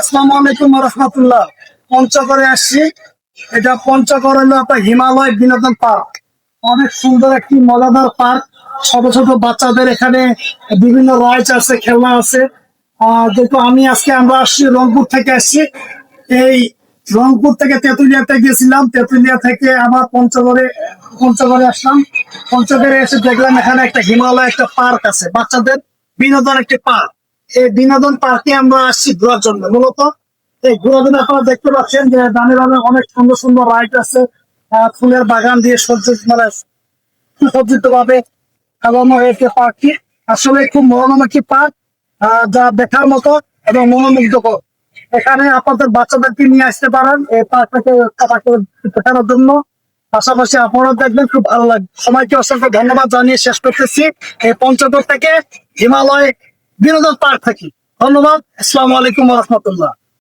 আসসালামু আলাইকুম রহমতুল্লাহ। পঞ্চগড়ে আসছি। এটা পঞ্চগড় হলো একটা হিমালয় বিনোদন পার্ক। অনেক সুন্দর একটি মজাদার পার্ক। ছোট ছোট বাচ্চাদের এখানে বিভিন্ন রাইডস আছে, খেলনা আছে। দেখো আমি আজকে আমরা আসছি রংপুর থেকে আসছি, এই রংপুর থেকে তেঁতুলিয়াতে গেছিলাম। তেঁতুলিয়া থেকে আবার পঞ্চগড়ে পঞ্চগড়ে আসলাম। পঞ্চগড়ে এসে দেখলাম এখানে একটা হিমালয় একটা পার্ক আছে। বাচ্চাদের বিনোদন একটি পার্ক। এই বিনোদন পার্কে আমরা আসছি ঘোরার জন্য। মূলত এই ঘোরার আপনারা দেখতে পাচ্ছেন যে বামে অনেক সুন্দর সুন্দর রাইড আছে। ফুলের বাগান দিয়ে সজ্জ মানে সুসজ্জিত ভাবে সাজানো হয়েছে পার্কটি। আসলে খুব মনোরম একটি পার্ক যা দেখার মতো এবং মনোমুগ্ধকর। এখানে আপনাদের বাচ্চাদেরকে নিয়ে আসতে পারেন এই পার্কটাকে পার্কে দেখানোর জন্য। পাশাপাশি আপনারা দেখবেন খুব ভালো লাগবে। সবাইকে অসংখ্য ধন্যবাদ জানিয়ে শেষ করতেছি। এই পঞ্চগড় থেকে হিমালয় বিনোদন পার্ক থেকে। ধন্যবাদ। আসসালামু আলাইকুম রহমতুল্লাহ।